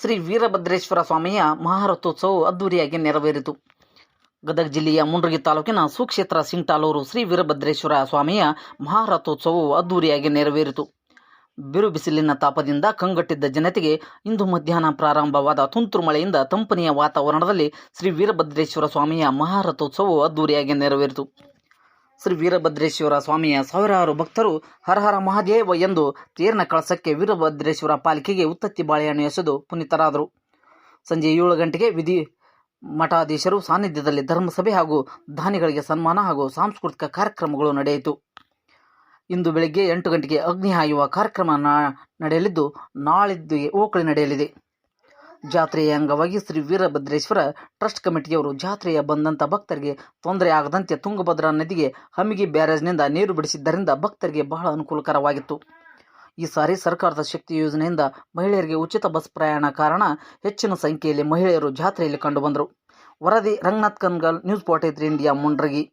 ಶ್ರೀ ವೀರಭದ್ರೇಶ್ವರ ಸ್ವಾಮಿಯ ಮಹಾರಥೋತ್ಸವವು ಅದ್ದೂರಿಯಾಗಿ ನೆರವೇರಿತು. ಗದಗ ಜಿಲ್ಲೆಯ ಮುಂಡ್ರಗಿ ತಾಲೂಕಿನ ಸುಕ್ಷೇತ್ರ ಸಿಂಗ್ಟಾಲೂರು ಶ್ರೀ ವೀರಭದ್ರೇಶ್ವರ ಸ್ವಾಮಿಯ ಮಹಾರಥೋತ್ಸವವು ಅದ್ದೂರಿಯಾಗಿ ನೆರವೇರಿತು. ಬಿರು ಬಿಸಿಲಿನ ತಾಪದಿಂದ ಕಂಗಟ್ಟಿದ್ದ ಜನತೆಗೆ ಇಂದು ಮಧ್ಯಾಹ್ನ ಪ್ರಾರಂಭವಾದ ತುಂತುರು ಮಳೆಯಿಂದ ತಂಪನೆಯ ವಾತಾವರಣದಲ್ಲಿ ಶ್ರೀ ವೀರಭದ್ರೇಶ್ವರ ಸ್ವಾಮಿಯ ಮಹಾರಥೋತ್ಸವವು ಅದ್ದೂರಿಯಾಗಿ ನೆರವೇರಿತು. ಶ್ರೀ ವೀರಭದ್ರೇಶ್ವರ ಸ್ವಾಮಿಯ ಸಾವಿರಾರು ಭಕ್ತರು ಹರ ಹರ ಮಹಾದೇವ ಎಂದು ತೇರಿನ ಕಳಸಕ್ಕೆ ವೀರಭದ್ರೇಶ್ವರ ಪಾಲಿಕೆಗೆ ಉತ್ತತ್ತಿ ಬಾಳೆಹಣ್ಣು ಎಸೆದು ಪುನೀತರಾದರು. ಸಂಜೆ ಏಳು ಗಂಟೆಗೆ ವಿಧಿ ಮಠಾಧೀಶರು ಸಾನ್ನಿಧ್ಯದಲ್ಲಿ ಧರ್ಮಸಭೆ ಹಾಗೂ ದಾನಿಗಳಿಗೆ ಸನ್ಮಾನ ಹಾಗೂ ಸಾಂಸ್ಕೃತಿಕ ಕಾರ್ಯಕ್ರಮಗಳು ನಡೆಯಿತು. ಇಂದು ಬೆಳಗ್ಗೆ ಎಂಟು ಗಂಟೆಗೆ ಅಗ್ನಿ ಹಾಯುವ ಕಾರ್ಯಕ್ರಮ ನಡೆಯಲಿದ್ದು ನಾಳಿದ್ದು ಓಕಳಿ ನಡೆಯಲಿದೆ. ಜಾತ್ರೆಯ ಅಂಗವಾಗಿ ಶ್ರೀ ವೀರಭದ್ರೇಶ್ವರ ಟ್ರಸ್ಟ್ ಕಮಿಟಿಯವರು ಜಾತ್ರೆಯ ಬಂದಂಥ ಭಕ್ತರಿಗೆ ತೊಂದರೆ ಆಗದಂತೆ ತುಂಗಭದ್ರಾ ನದಿಗೆ ಹಮಿಗಿ ಬ್ಯಾರೇಜ್ನಿಂದ ನೀರು ಬಿಡಿಸಿದ್ದರಿಂದ ಭಕ್ತರಿಗೆ ಬಹಳ ಅನುಕೂಲಕರವಾಗಿತ್ತು. ಈ ಸಾರಿ ಸರ್ಕಾರದ ಶಕ್ತಿ ಯೋಜನೆಯಿಂದ ಮಹಿಳೆಯರಿಗೆ ಉಚಿತ ಬಸ್ ಪ್ರಯಾಣ ಕಾರಣ ಹೆಚ್ಚಿನ ಸಂಖ್ಯೆಯಲ್ಲಿ ಮಹಿಳೆಯರು ಜಾತ್ರೆಯಲ್ಲಿ ಕಂಡುಬಂದರು. ವರದಿ Ranganath Kangal, news forty India, Mundargi.